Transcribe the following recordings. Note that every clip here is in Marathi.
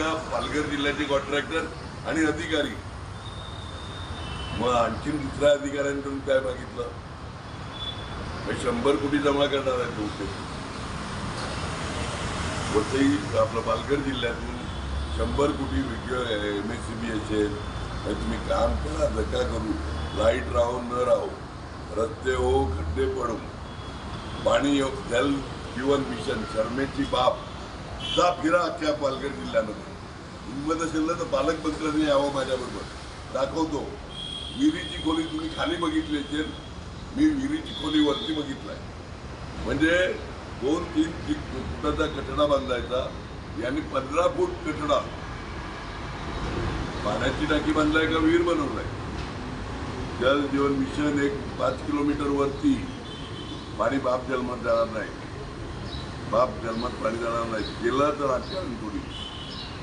माहिती पालघर जिल्ह्याचे कॉन्ट्रॅक्टर आणि अधिकारी. मग आणखीन दुसऱ्या अधिकाऱ्यांकडून काय मागितलं? मग शंभर कोटी जमा करणार आहेत तुमचे वसई आपलं पालघर जिल्ह्यातून शंभर कोटी एम एस सी बी असेल तर तुम्ही काम करा नका करू. लाइट राहो न राहो. रस्ते हो खड्डे पडू. पाणी जल जीवन मिशन शर्मेची बाप जा फिरा अख्ख्या पालघर जिल्ह्यामध्ये. हिंमत असेल ना तर पालकमंत्र्यांनी यावं माझ्याबरोबर. दाखवतो. विहिरीची खोली तुम्ही खाली बघितली असेल मी विहिरीची खोली वरती बघितलाय. म्हणजे दोन तीन फुटाचा कठडा बांधायचा यांनी पंधरा फूट कठडा पाण्याची टाकी बांधलाय का विहीर बनवलाय? जल जीवन मिशन एक पाच किलोमीटर वरती. पाणी बाप जन्मात जाणार नाही. बाप जन्मात पाणी जाणार नाही केलं तर आठवण थोडी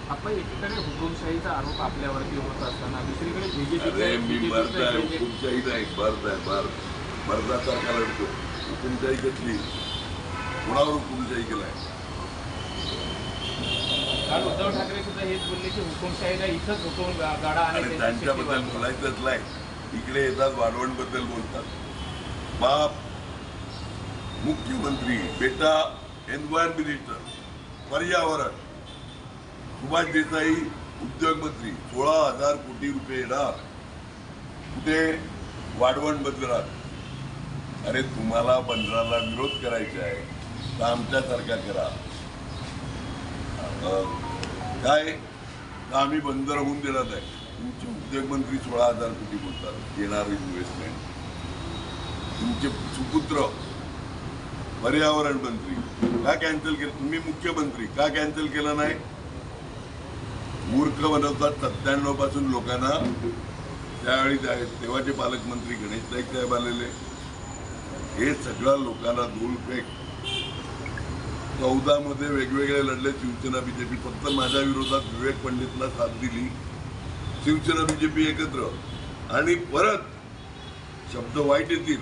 आपण एकीकडे हुकुमशाहीचा आरोप आपल्यावरती होत असताना दुसरीकडे अरे मी आहे हुकुमशाही नाही आहे लढतो हुकुमशाही घेतली कोणावर हुकुमशाही केलाय? काल उद्धव ठाकरे सुद्धा हेच बोलले की हुकुमशाहीला इथंच हुकूम गाडा आणि आणि त्यांची त्यांच्याबद्दल. बोलायचंच नाही. इकडे येतात वाढवणबद्दल बोलतात. बाप मुख्यमंत्री बेटा एन्व्हायरमेंटल पर्यावरण सुभाष देसाई उद्योग मंत्री सोळा हजार कोटी रुपये येणार. कुठे? वाढवण बंदरात. अरे तुम्हाला बंदराला विरोध करायचा आहे तर आमच्यासारखा करा. काय? तर आम्ही बंदर होऊन देणार नाही. तुमचे उद्योगमंत्री सोळा हजार कोटी बोलतात येणार इन्व्हेस्टमेंट तुमचे सुपुत्र पर्यावरण मंत्री का कॅन्सल केलं? तुम्ही मुख्यमंत्री का कॅन्सल केलं नाही? मूर्ख बनवतात सत्त्याण्णवपासून लोकांना. त्यावेळी तेव्हाचे पालकमंत्री गणेश नाईक साहेब आलेले. हे सगळं लोकांना धूळ फेक. चौदा मध्ये वेगवेगळे लढले शिवसेना बीजेपी. फक्त माझ्या विरोधात विवेक पंडितला साथ दिली. शिवसेना बीजेपी एकत्र. आणि परत शब्द वाईट येतील.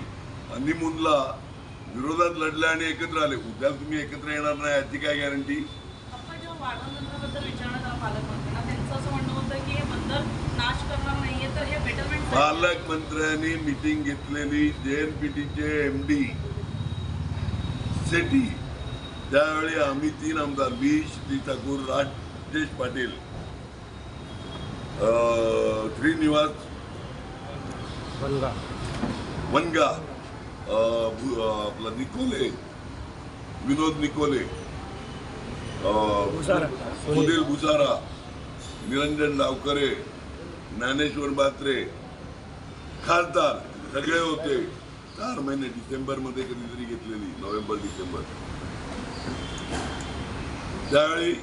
हनीमूनला विरोधात लढले आणि एकत्र आले. उद्या तुम्ही एकत्र येणार नाही याची काय गॅरंटी पालकमंत्र्यांना त्यांचं असं म्हणणं होतं की हे बंदर नाश करणार नाहीये तर हे बेटरमेंट पालकमंत्र्यांनी मिटिंग घेतलेली जेएनपीटीचे एम डी सेठी. त्यावेळी आम्ही तीन आमदार मी श्री ठाकूर राजेश पाटील अं, श्रीनिवास वनगा. आपला निकोले. विनोद निकोले. अं, सुनील भुसारा निरंजन डावकरे. ज्ञानेश्वर बात्रे. खासदार. सगळे होते. चार महिने डिसेंबरमध्ये कधीतरी घेतलेली. November December. त्यावेळी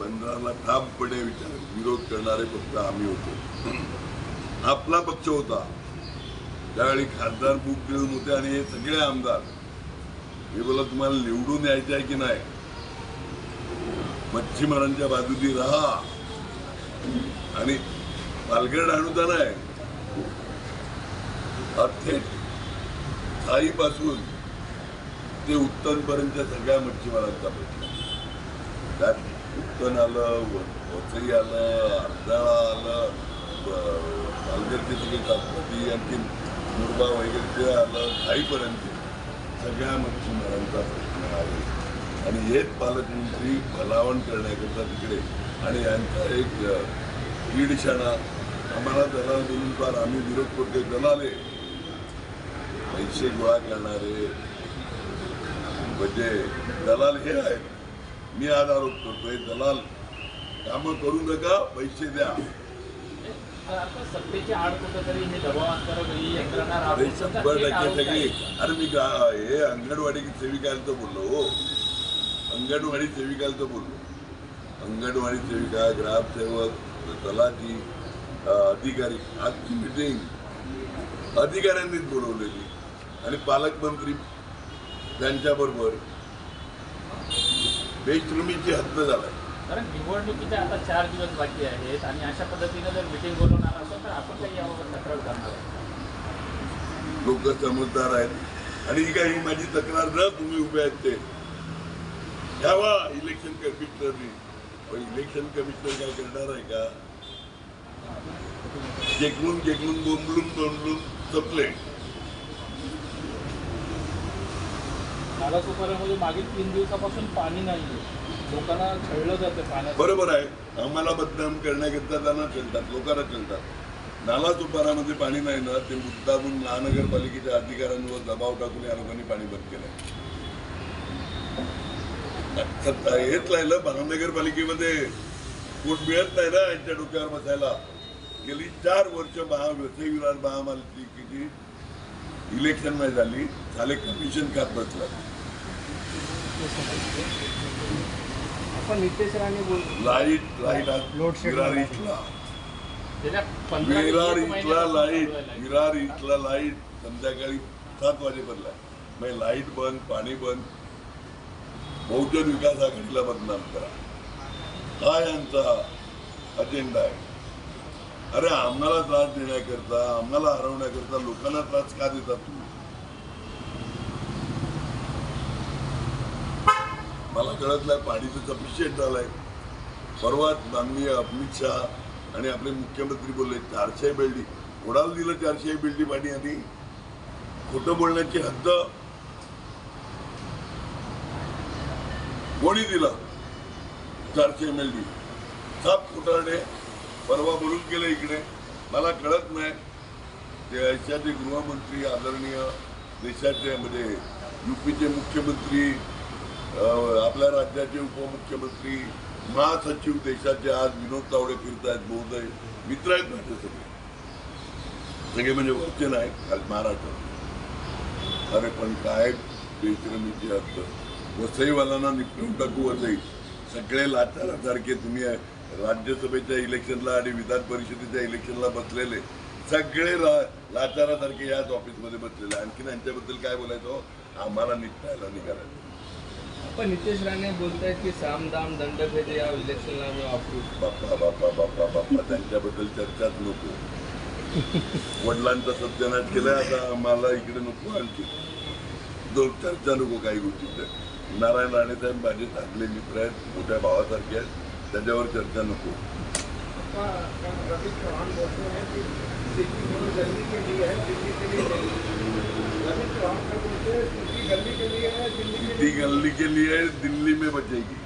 बंदराला ठामपणे विचार विरोध करणारे फक्त आम्ही होतो. आपला पक्ष होता. त्यावेळी खासदार बुक घेऊन होते आणि हे सगळे आमदार. हे बोला तुम्हाला निवडून यायचे आहे की नाही? मच्छीमारांच्या बाजूनी राहा. आणि पालघर अनुदान नाही थेट थाईपासून ते उत्तनपर्यंत सगळ्या मच्छीमारांचा प्रश्न त्यात उत्तन आलं वसई आलं अर्धाळा आलं पालघरचे सगळे आणखी मुरबा वगैरे ते आलं खाईपर्यंत सगळ्या मच्छीमारांचा प्रश्न आहे. आणि हेच पालकमंत्री भलावण करण्याकरता तिकडे. आणि यांचा एक ईडशाणा. आम्हाला दलाल बोलून फार आम्ही विरोध करतोय. दलाले पैसे गोळा करणारे म्हणजे दलाल हे आहेत. मी आज आरोप करतोय दलाल कामं करू नका पैसे द्या. अरे शंभर टक्के सगळी मी हे अंगणवाडी सेविकांचं बोललो हो. अंगणवाडी सेविकांचं बोललो. अंगणवाडी सेविका ग्रामसेवक तलाठी अधिकारी आजची मिटिंग अधिकाऱ्यांनीच बोलवलेली. आणि पालकमंत्री त्यांच्याबरोबर बेशरमीची हद्द झालाय. कारण निवडणुकीच्या आता चार दिवस बाकी आहेत आणि अशा पद्धतीने जर मिटिंग बोलवणार असेल तर आपण काही याबाबत तक्रार करणार. लोक समजदार आहेत. आणि ही काही माझी तक्रार न तुम्ही उभे आहेत ते. घ्यावा इलेक्शन कमिशनरनी इलेक्शन कमिशनर काय करणार आहे का? गेगलून गेगलून बोंबलून बोंबलून संपले. नालासोपाऱ्यामध्ये म्हणजे मागील तीन दिवसापासून पाणी नाही लोकांना खेळलं जातं पाण्यात बरोबर आहे. आम्हाला बदनाम करण्याकरिता त्यांना खेळतात लोकांना खेळतात नाला सुपारामध्ये पाणी नाही ना ते मुद्दामून महानगरपालिकेच्या अधिकाऱ्यांवर दबाव टाकून या लोकांनी पाणी बंद केलंय. येत राहिलं महानगरपालिकेमध्ये पोट मिळत नाही ना यांच्या डोक्यावर बसायला. गेली चार वर्ष महा व्यवसाय विराट महापालिकेची इलेक्शन नाही झाली. झाले कमिशन खात बसलं. आपण लाइट लाइट विरार. इथला विरार इथला लाइट. विरार इथला लाइट संध्याकाळी सात वाजेपर्यंत आहे. मग लाइट बंद पाणी बंद बहुजन विकास आघाडीला बदनाम करा हा यांचा अजेंडा आहे अरे आम्हाला त्रास देण्याकरता आम्हाला हरवण्याकरता लोकांना त्रास का देतात तुम्ही मला कळत नाही पाणीचं सफिशियंट झालंय. परवाच माननीय अमित शहा आणि आपले मुख्यमंत्री बोलले चारशे बिल्डिंग कोणाला दिलं चारशे बिल्डिंग पाणी आधी? खोटं बोलण्याची हद्द? कोणी दिलं चारशे बिल्डी साप खोटारडे परवा बोलून गेले इकडे. मला कळत नाही. देशाचे गृहमंत्री आदरणीय देशाचे म्हणजे युपीचे मुख्यमंत्री आपल्या राज्याचे उपमुख्यमंत्री महासचिव देशाचे आज विनोद तावडे फिरतायत महोदय. मित्र आहेत माझे सगळे सगळे म्हणजे वरचे नाही महाराष्ट्र. महाराष्ट्रात अरे पण काय बेश्रमीचे अर्थ वसईवाल्यांना निपटून टाकू वसई सगळे लाचारासारखे तुम्ही राज्यसभेच्या इलेक्शनला आणि विधान परिषदेच्या इलेक्शनला बसलेले सगळे ला लाचारासारखे याच ऑफिसमध्ये बसलेले. आणखीन यांच्याबद्दल काय बोलायचं? आम्हाला निपटायला निघालायचं आपण नितेश राणे बोलतायत की साम दाम दंडभेद या इलेक्शनला आम्ही वापरू बाप्पा बाप्पा बाप्पा बाप्पा त्यांच्याबद्दल चर्चाच नको. वडिलांचा सत्यानाश केलाय आता आम्हाला इकडे नको आणखी. दोन चर्चा नको काही गोष्टीचं. नारायण राणे साहेब माझे चांगले मित्र आहेत मोठ्या भावासारखे आहेत त्याच्यावर चर्चा नको. रवि चौहान बोलते कि सिटी गली के लिए दिल्ली में बचेगी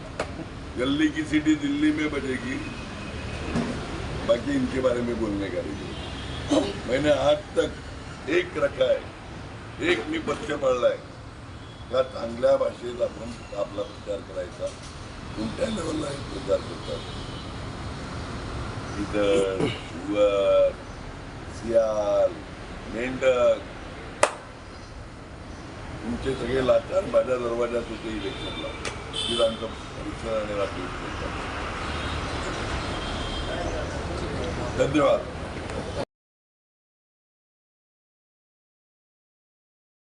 गली की सिटी दिल्ली में बचेगी बाकी इनके बारे में बोलने का नहीं। मैंने आज तक एक रखा है एक मी पक्ष पाळलाय का चांगल्या भाषेत आपण आपला प्रचार करायचा? कोणत्या लेवलला प्रचार करतात इथं शिवर सियाल मेंढक तुमचे सगळे लाचार माझ्या दरवाजात होते इलेक्शनला. तिला आमचं परीक्षण आणि राज्य धन्यवाद.